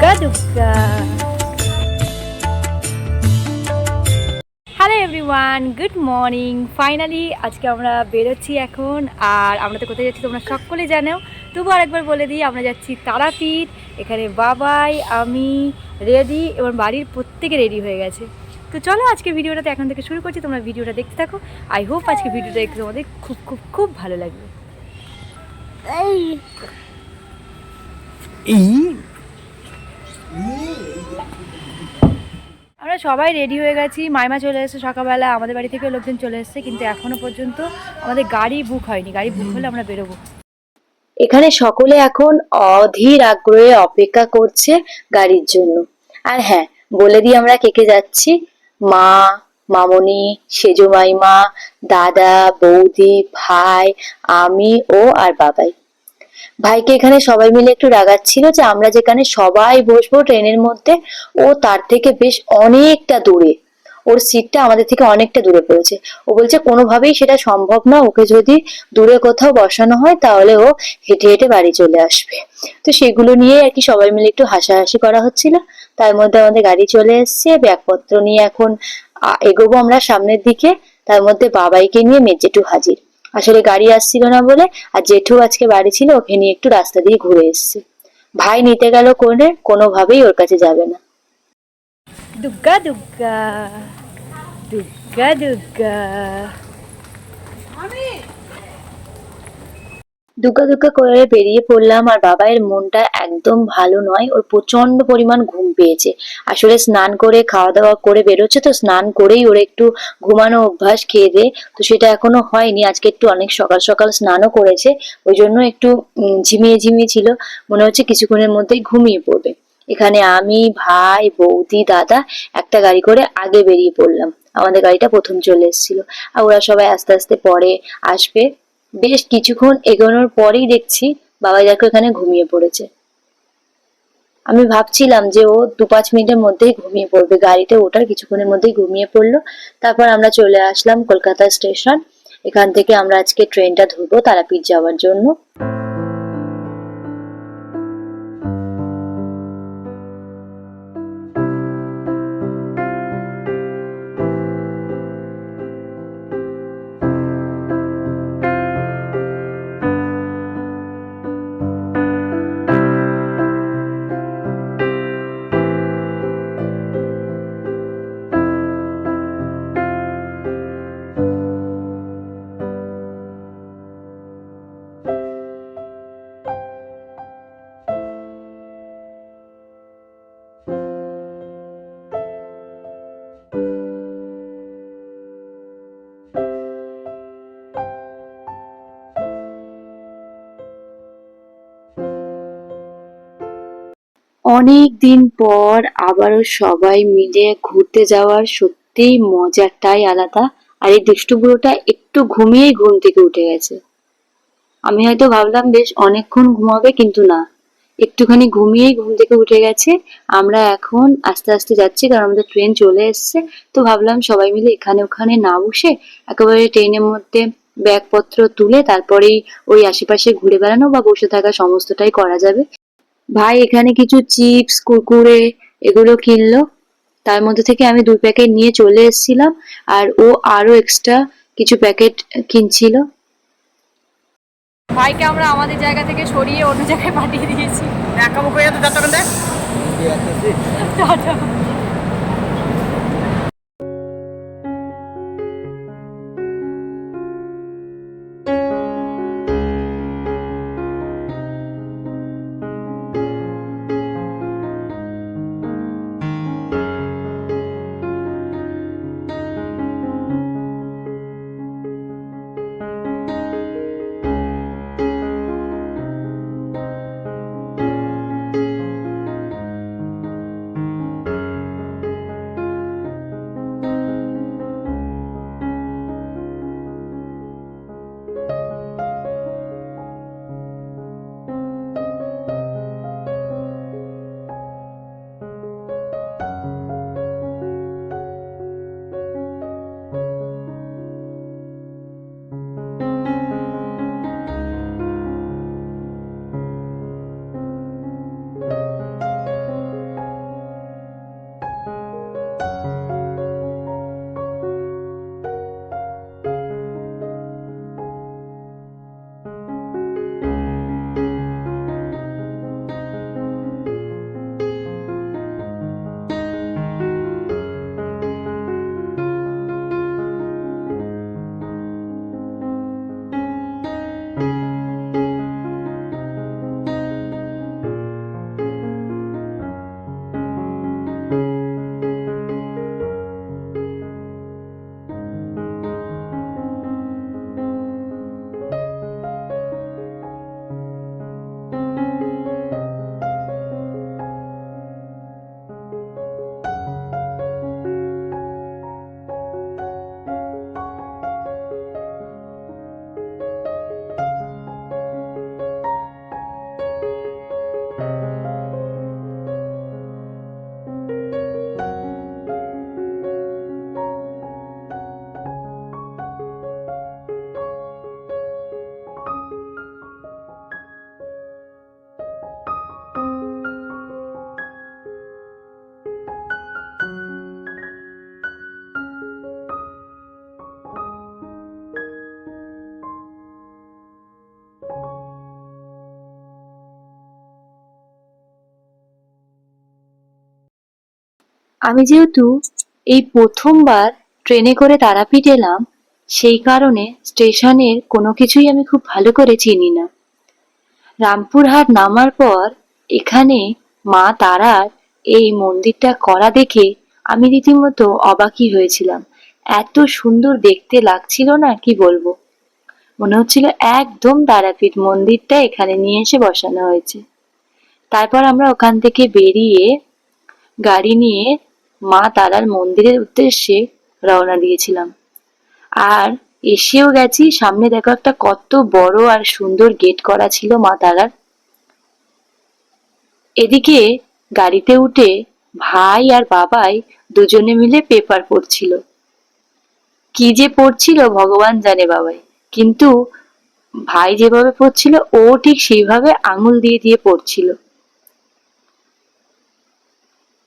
দুগ্গা দুগ্গা hello everyone good morning finally আজকে আমরা বেরোচ্ছি এখন। আর আমরা তো কোথায় যাচ্ছি তোমরা সকলে জানো। তবু আরেকবার বলে দিই আমরা যাচ্ছি তারাপীঠ। এখানে বাবাই আমি রেডি এবং বাড়ির প্রত্যেকে রেডি হয়ে গেছে। তো চলো আজকে ভিডিওটাতে এখন থেকে শুরু করছি। তোমরা ভিডিওটা দেখতে থাকো। আই হোপ আজকে ভিডিওটা দেখতে তোমাদের খুব খুব খুব ভালো লাগবে। আমরা সবাই রেডি হয়ে গেছি। মাইমা চলে এসেছে সকালবেলা, আমাদের বাড়ি থেকে লোকজন চলে এসেছে, কিন্তু এখনও পর্যন্ত আমাদের গাড়ি বুক হয়নি। গাড়ি বুক হলে আমরা বেরোবো। এখানে সকলে এখন অধীর আগ্রহে অপেক্ষা করছে গাড়ির জন্য। আর হ্যাঁ বলে দিই আমরা কে কে যাচ্ছি। মা, মামনি, সেজো মাইমা, দাদা, বৌদি, ভাই, আমি ও আর বাবাই। ভাইকে এখানে সবাই মিলে একটু রাগাচ্ছিল যে আমরা যেখানে সবাই বসবো ট্রেনের মধ্যে, ও তার থেকে বেশ অনেকটা দূরে। ওর সিটটা আমাদের থেকে অনেকটা দূরে পড়েছে। ও বলছে, কোনোভাবেই সেটা সম্ভব না, ওকে যদি দূরে কোথাও বসানো হয়, তাহলে ও হেঁটে হেঁটে বাড়ি চলে আসবে। তো সেগুলো নিয়ে আর কি সবাই মিলে একটু হাসাহাসি করা হচ্ছিল। তার মধ্যে আমাদের গাড়ি চলে এসছে, ব্যাগপত্র নিয়ে এখন এগোবো আমরা সামনের দিকে। তার মধ্যে বাবাইকে নিয়ে মেজেটু হাজির। আসলে গাড়ি আসছিল না বলে আর জেঠু আজকে বাড়ি ছিল ওকে নিয়ে একটু রাস্তা দিয়ে ঘুরে এসছে। ভাই নিতে গেল কোনে কোনোভাবেই ওর কাছে যাবে না। দুগ্গা দুগ্গা দুগ্গা দুগ্গা। দুগ্গা দুগ্গা করে বেরিয়ে পড়লাম আর বাবাইয়ের মনটা একদম ভালো নয়, ওর প্রচণ্ড পরিমাণ ঘুম পেয়েছে। আসলে স্নান করে, খাওয়া দাওয়া করে বেরোচ্ছে তো স্নান করেই ওর একটু ঘুমানো অভ্যাস খেয়ে দে। তো সেটা এখনও হয়নি, আজকে একটু অনেক সকাল সকাল স্নানও করেছে, ওই জন্য একটু ঝিমিয়ে ঝিমিয়ে ছিল। মনে হচ্ছে কিছুক্ষণের মধ্যেই ঘুমিয়ে পড়বে। এখানে আমি, ভাই, বৌদি, দাদা একটা গাড়ি করে আগে বেরিয়ে পড়লাম। আমাদের গাড়িটা প্রথম চলে এসেছিল। আর ওরা সবাই আস্তে আস্তে পরে আসবে। বেশ কিছুক্ষণ এগোনোর পরেই দেখছি বাবাই দেখো এখানে ঘুমিয়ে পড়েছে। আমি ভাবছিলাম যে ও দু পাঁচ মিনিটের মধ্যেই ঘুমিয়ে পড়বে। গাড়িতে ওঠার কিছুক্ষণের মধ্যেই ঘুমিয়ে পড়ল। তারপর আমরা চলে আসলাম কলকাতা স্টেশন। এখান থেকে আমরা আজকে ট্রেনটা ধরবো তারাপীঠ যাওয়ার জন্য। অনেক দিন পর আবারও সবাই মিলে ঘুরতে যাওয়ার সত্যিই মজাটাই আলাদা। আর এই দুষ্টু বুড়োটা একটু ঘুমিয়েই ঘুম থেকে উঠে গেছে। আমি হয়তো ভাবলাম, বেশ, অনেকক্ষণ ঘুমাবে, কিন্তু না। একটুখানি ঘুমিয়েই ঘুম থেকে উঠে গেছে। আমরা এখন আস্তে আস্তে যাচ্ছি, কারণ আমাদের ট্রেন চলে এসছে। তো ভাবলাম সবাই মিলে এখানে ওখানে না বসে একেবারে ট্রেনের মধ্যে ব্যাগপত্র তুলে তারপরেই ওই আশেপাশে ঘুরে বেড়ানো বা বসে থাকা সমস্তটাই করা যাবে। ভাই এখানে কিছু চিপস কুরকুরে এগুলো কিনলো। তার মধ্যে থেকে আমি দুই প্যাকেট নিয়ে চলে এসেছিলাম আর ও আরও এক্সট্রা কিছু প্যাকেট কিনছিল। ভাইকে আমরা আমাদের জায়গা থেকে সরিয়ে অন্য জায়গায় পাঠিয়ে দিয়েছি। একা মুখে তো টাটা। আমি যেহেতু এই প্রথমবার ট্রেনে করে তারাপীঠ এলাম, সেই কারণে স্টেশনের কোনো কিছুই আমি খুব ভালো করে চিনি না। রামপুরহাট নামার পর এখানে মা তারার এই মন্দিরটা করা দেখে আমি রীতিমতো অবাকই হয়েছিলাম। এত সুন্দর দেখতে লাগছিল না, কি বলব? মনে হচ্ছিল একদম তারাপীঠ মন্দিরটা এখানে নিয়ে এসে বসানো হয়েছে। তারপর আমরা ওখান থেকে বেরিয়ে গাড়ি নিয়ে মা তারার মন্দিরের উদ্দেশ্যে রওনা দিয়েছিলাম। আর এসেও গেছি, সামনে দেখো একটা কত বড় আর সুন্দর গেট করা ছিল মা তারার এদিকে গাড়িতে উঠে ভাই আর বাবাই দুজনে মিলে পেপার পড়ছিল। কি যে পড়ছিল ভগবান জানে বাবাই, কিন্তু ভাই যেভাবে পড়ছিল, ও ঠিক সেইভাবে আঙুল দিয়ে দিয়ে পড়ছিল।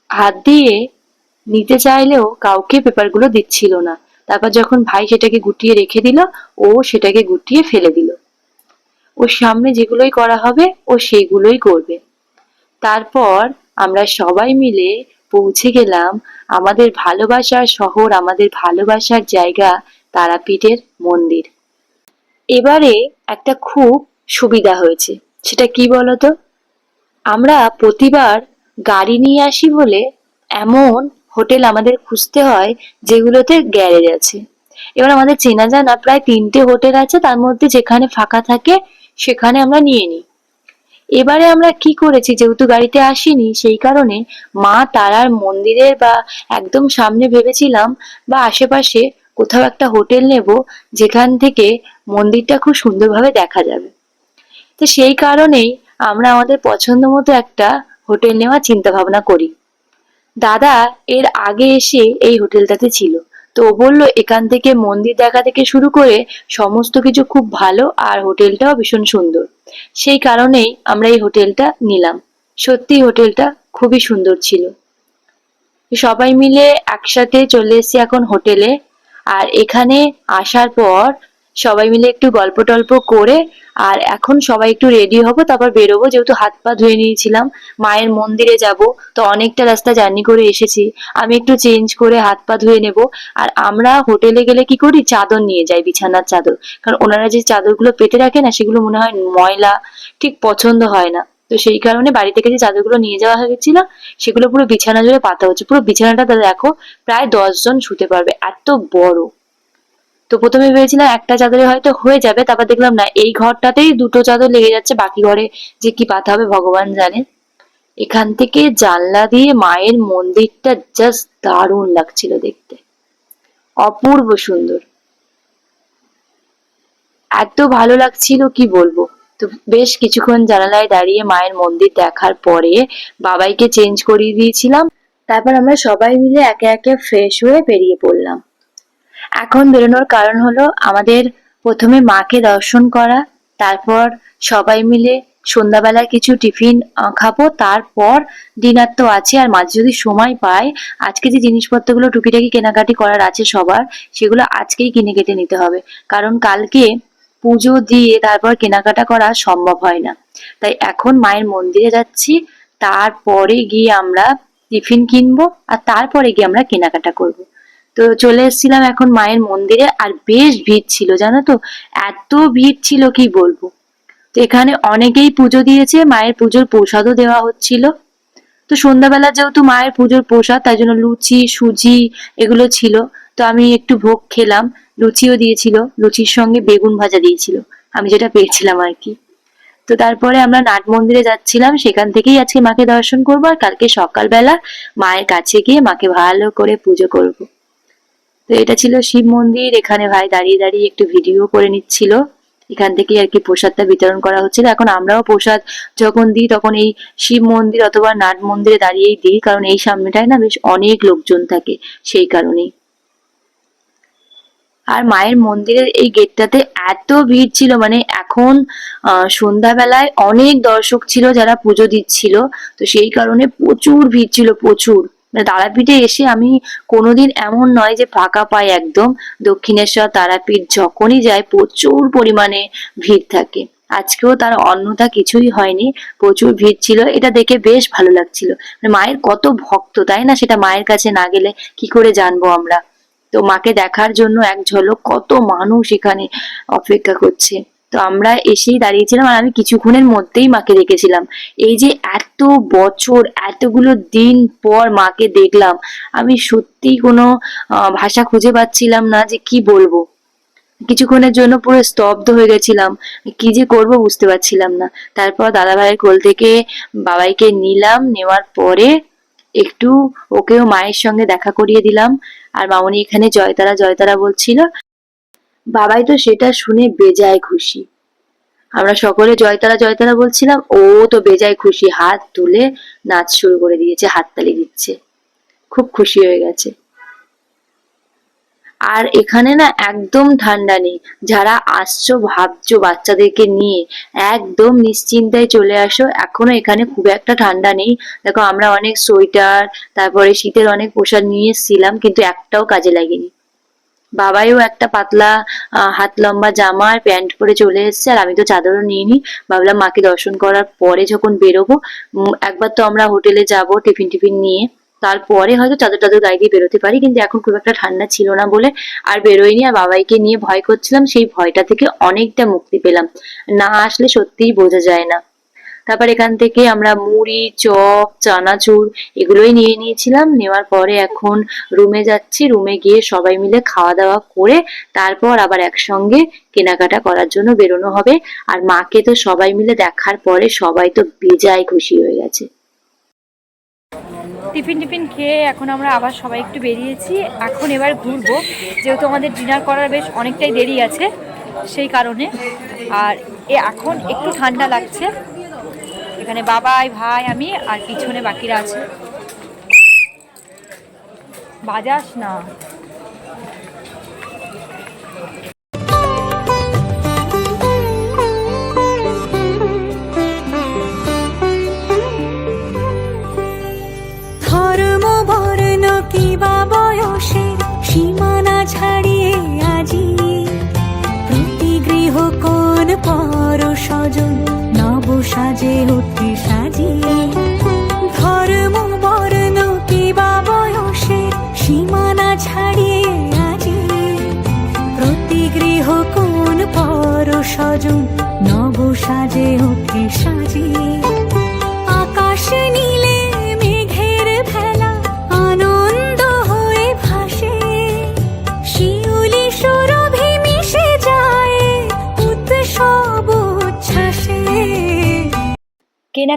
হাত দিয়ে নিতে চাইলেও কাউকে পেপারগুলো দিচ্ছিল না। তারপর যখন ভাই সেটাকে গুটিয়ে রেখে দিল, ও সেটাকে গুটিয়ে ফেলে দিল। ওর সামনে যেগুলোই করা হবে, ও সেইগুলোই করবে। তারপর আমরা সবাই মিলে পৌঁছে গেলাম আমাদের ভালোবাসার শহর, আমাদের ভালোবাসার জায়গা তারাপীঠের মন্দির। এবারে একটা খুব সুবিধা হয়েছে। সেটা কি বলতো? আমরা প্রতিবার গাড়ি নিয়ে আসি বলে এমন হোটেল আমাদের খুঁজতে হয়, যেগুলোতে গ্যারেজ আছে। এবার আমাদের চেনা জানা প্রায় তিনটে হোটেল আছে, তার মধ্যে যেখানে ফাঁকা থাকে, সেখানে আমরা নিয়ে নিই। এবারে আমরা কি করেছি, যেহেতু গাড়িতে আসিনি, সেই কারণে মা তারার মন্দিরের বা একদম সামনে ভেবেছিলাম, বা আশেপাশে কোথাও একটা হোটেল নেব, যেখান থেকে মন্দিরটা খুব সুন্দরভাবে দেখা যাবে। তো সেই কারণেই আমরা আমাদের পছন্দ মতো একটা হোটেল নেওয়ার চিন্তা ভাবনা করি। দাদা, এর আগে এসে এই হোটেলটাতে ছিল। তো বলল, এখান থেকে মন্দির দেখা থেকে শুরু করে সমস্ত কিছু খুব ভালো আর হোটেলটাও ভীষণ সুন্দর। সেই কারণেই আমরা এই হোটেলটা নিলাম। সত্যি হোটেলটা খুবই সুন্দর ছিল। সবাই মিলে একসাথে চলে এসেছি এখন হোটেলে। আর এখানে আসার পর সবাই মিলে একটু গল্প টল্প করে, আর এখন সবাই একটু রেডি হব, তারপর বেরোবো। যেহেতু হাত পা ধুয়ে নিয়েছিলাম, মায়ের মন্দিরে যাব, তো অনেকটা রাস্তা জার্নি করে এসেছি। আমি একটু চেঞ্জ করে হাত পা ধুয়ে নেব। আর আমরা হোটেলে গেলে কি করি? চাদর নিয়ে যাই, বিছানার চাদর। কারণ ওনারা যে চাদরগুলো পেতে রাখে না, সেগুলো মনে হয় ময়লা, ঠিক পছন্দ হয় না। তো সেই কারণে বাড়ি থেকে যে চাদরগুলো নিয়ে যাওয়া হয়েছিল, সেগুলো পুরো বিছানা জুড়ে পাতা হচ্ছে। পুরো বিছানাটা দেখো, প্রায় দশজন শুতে পারবে, এত বড়। তো প্রথমে ভেবেছিলাম একটা চাদরে হয়তো হয়ে যাবে, তারপর দেখলাম না, এই ঘরটাতেই দুটো চাদর লেগে যাচ্ছে, বাকি ঘরে যে কি পাতা হবে ভগবান জানে। এখান থেকে জানলা দিয়ে মায়ের মন্দিরটা জাস্ট দারুণ লাগছিল দেখতে। অপূর্ব সুন্দর। এত ভালো লাগছিল, কি বলব? তো বেশ কিছুক্ষণ জানালায় দাঁড়িয়ে মায়ের মন্দির দেখার পরে বাবাইকে চেঞ্জ করিয়ে দিয়েছিলাম। তারপর আমরা সবাই মিলে একে একে ফ্রেশ হয়ে বেরিয়ে পড়লাম। এখন বেরোনোর কারণ হলো আমাদের প্রথমে মাকে দর্শন করা, তারপর সবাই মিলে সন্ধ্যাবেলায় কিছু টিফিন খাব, তারপর ডিনার তো আছে। আর মাঝে যদি সময় পাই, আজকে যে জিনিসপত্রগুলো টুকিটাকি কেনাকাটি করার আছে সবার, সেগুলো আজকেই কিনে কেটে নিতে হবে। কারণ কালকে পুজো দিয়ে তারপর কেনাকাটা করা সম্ভব হয় না। তাই এখন মায়ের মন্দিরে যাচ্ছি, তারপরে গিয়ে আমরা টিফিন কিনবো, আর তারপরে গিয়ে আমরা কেনাকাটা করব। তো চলে এসেছিলাম এখন মায়ের মন্দিরে আর বেশ ভিড় ছিল, জানো তো? এত ভিড় ছিল, কি বলব? তো এখানে অনেকেই পুজো দিয়েছে, মায়ের পুজোর প্রসাদও দেওয়া হচ্ছিল। তো সন্ধ্যাবেলা যেহেতু মায়ের পুজোর প্রসাদ, তাই জন্য লুচি, সুজি এগুলো ছিল। তো আমি একটু ভোগ খেলাম, লুচিও দিয়েছিল, লুচির সঙ্গে বেগুন ভাজা দিয়েছিল। আমি যেটা পেয়েছিলাম আর কি। তো তারপরে আমরা নাট মন্দিরে যাচ্ছিলাম, সেখান থেকেই আজকে মাকে দর্শন করব, আর কালকে সকালবেলা মায়ের কাছে গিয়ে মাকে ভালো করে পুজো করব। তো এটা ছিল শিব মন্দির। এখানে ভাই দাঁড়িয়ে দাঁড়িয়ে একটু ভিডিও করে নিচ্ছিল। এখান থেকে আর কি প্রসাদটা বিতরণ করা হচ্ছিল। এখন আমরাও প্রসাদ যখন দিই তখন এই শিব মন্দির অথবা নাট মন্দিরে দাঁড়িয়েই দিই, কারণ এই সামনেটায় না বেশ অনেক লোকজন থাকে সেই কারণেই। আর মায়ের মন্দিরের এই গেটটাতে এত ভিড় ছিল মানে এখন সন্ধ্যাবেলায় অনেক দর্শক ছিল যারা পুজো দিচ্ছিল। তো সেই কারণে প্রচুর ভিড় ছিল, প্রচুর। মানে তারাপীঠে এসে আমি কোনোদিন এমন নয় যে ফাঁকা পাই একদম। দক্ষিণেশ্বর তারাপীঠ যখনই যায় প্রচুর পরিমাণে ভিড় থাকে। আজকেও তার অন্যতা কিছুই হয়নি, প্রচুর ভিড় ছিল। এটা দেখে বেশ ভালো লাগছিল। মানে মায়ের কত ভক্ত, তাই না? সেটা মায়ের কাছে না গেলে কি করে জানব আমরা? তো মাকে দেখার জন্য এক ঝলক কত মানুষ এখানে অপেক্ষা করছে। তো আমরা এসেই দাঁড়িয়েছিলাম আর আমি কিছুক্ষণের মধ্যেই মাকে দেখেছিলাম। এই যে এত বছর, এতগুলো দিন পর মাকে দেখলাম, আমি সত্যিই কোনো ভাষা খুঁজে পাচ্ছিলাম না যে কি বলব। কিছুক্ষণের জন্য পুরো স্তব্ধ হয়ে গেছিলাম, কি যে করব বুঝতে পারছিলাম না। তারপর দাদা ভাইয়ের কোল থেকে বাবাইকে নিলাম, নেওয়ার পরে একটু ওকেও মায়ের সঙ্গে দেখা করিয়ে দিলাম। আর মামনি এখানে জয়তারা জয়তারা বলছিল বাবাই তো সেটা শুনে বেজায় খুশি। আমরা সকলে জয়তারা জয়তারা বলছিলাম, ও তো বেজায় খুশি, হাত তুলে নাচ শুরু করে দিয়েছে, হাততালি দিচ্ছে। খুব খুশি হয়ে গেছে। আর এখানে না একদম ঠান্ডা নেই। যারা আসছো, ভাবছ বাচ্চাদেরকে নিয়ে, একদম নিশ্চিন্তায় চলে আসো। এখনও এখানে খুব একটা ঠান্ডা নেই। দেখো আমরা অনেক সোয়েটার, তারপরে শীতের অনেক পোশাক নিয়ে এসেছিলাম, কিন্তু একটাও কাজে লাগেনি। বাবাইও একটা পাতলা হাত লম্বা জামা আর প্যান্ট পরে চলে এসেছে আর আমি তো চাদরও নিইনি। ভাবলাম মাকে দর্শন করার পরে যখন বেরোবো একবার তো আমরা হোটেলে যাব টিফিন টিফিন নিয়ে। তারপরে হয়তো চাদর টাদর গায়ে দিয়ে বেরোতে পারি, কিন্তু এখন খুব একটা ঠান্ডা ছিল না বলে আর বেরোইনি। আর বাবাইকে নিয়ে ভয় করছিলাম, সেই ভয়টা থেকে অনেকটা মুক্তি পেলাম। না আসলে সত্যিই বোঝা যায় না। তারপর এখান থেকে আমরা মুড়ি, চপ, চানাচুর এগুলোই নিয়ে নিয়েছিলাম। নেওয়ার পরে এখন রুমে যাচ্ছি। রুমে গিয়ে সবাই মিলে খাওয়া দাওয়া করে তারপর আবার একসঙ্গে কেনাকাটা করার জন্য বেরোনো হবে। আর মাকে তো সবাই মিলে দেখার পরে সবাই তো বেজায় খুশি হয়ে গেছে। টিফিন টিফিন খেয়ে এখন আমরা আবার সবাই একটু বেরিয়েছি। এখন এবার ঘুরবো। যেহেতু আমাদের ডিনার করার বেশ অনেকটাই দেরি আছে সেই কারণে। আর এখন একটু ঠান্ডা লাগছে। এখানে বাবাই, ভাই, আমি আর পিছনে বাকিরা আছে। বাজাস না। ছাড়িয়ে আজি। প্রতি গৃহ কোন পর সাজে উঠে সাজিয়ে।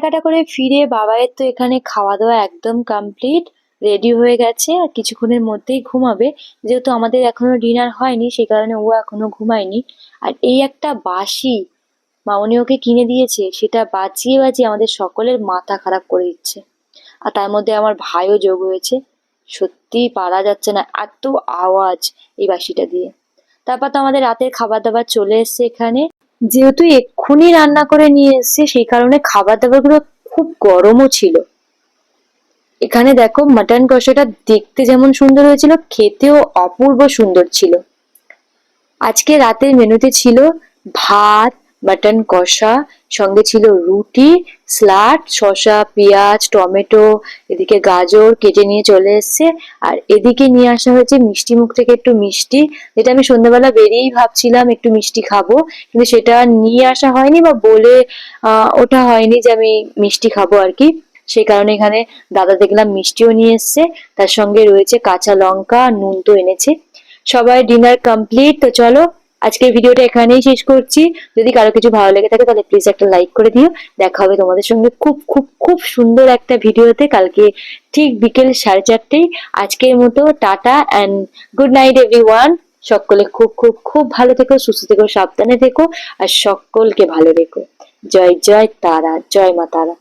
কেনাকাটা করে ফিরে বাবাইয়ের তো এখানে খাওয়া দাওয়া একদম কমপ্লিট রেডি হয়ে গেছে। আর কিছুক্ষণের মধ্যেই ঘুমাবে। যেহেতু আমাদের এখনও ডিনার হয়নি সেই কারণে ও এখনও ঘুমায়নি। আর এই একটা বাসি মামনি ওকে কিনে দিয়েছে, সেটা বাঁচিয়ে বাঁচিয়ে আমাদের সকলের মাথা খারাপ করে দিচ্ছে। আর তার মধ্যে আমার ভাইও যোগ হয়েছে। সত্যি পারা যাচ্ছে না, এত আওয়াজ এই বাসিটা দিয়ে। তারপর তো আমাদের রাতের খাবার দাবার চলে এসছে এখানে। যেহেতু এক্ষুনি রান্না করে নিয়ে এসছে, সেই কারণে খাবার দাবারগুলো খুব গরমও ছিল। এখানে দেখো মাটন কষাটা দেখতে যেমন সুন্দর হয়েছিল, খেতেও অপূর্ব সুন্দর ছিল। আজকে রাতের মেনুতে ছিল ভাত মাটন কষা, সঙ্গে ছিল রুটি স্লাড শসা, পেঁয়াজ, টমেটো, এদিকে গাজর কেটে নিয়ে চলে এসেছে। আর এদিকে নিয়ে আসা হয়েছে মিষ্টি মুখ থেকে একটু মিষ্টি। যেটা আমি সন্ধ্যাবেলা বেরিয়েই ভাবছিলাম একটু মিষ্টি খাব, কিন্তু সেটা নিয়ে আসা হয়নি বা বলে ওঠা হয়নি যে আমি মিষ্টি খাব আর কি। সেই কারণে এখানে দাদা দেখলাম মিষ্টিও নিয়ে এসছে। তার সঙ্গে রয়েছে কাঁচা লঙ্কা, নুন তো এনেছে। সবাই ডিনার কমপ্লিট, তো চলো আজকের ভিডিওটা এখানেই শেষ করছি। যদি কারও কিছু ভালো লেগে থাকে, তাহলে প্লিজ একটা লাইক করে দিও। দেখা হবে তোমাদের সঙ্গে খুব খুব খুব সুন্দর একটা ভিডিওতে কালকে ঠিক বিকেল সাড়ে চারটেই। আজকের মতো tata and good night everyone সকলে খুব খুব খুব ভালো থেকো, সুস্থ থেকো, সাবধানে থেকো, আর সকলকে ভালো রেখো। জয় জয় তারা, জয় মা তারা।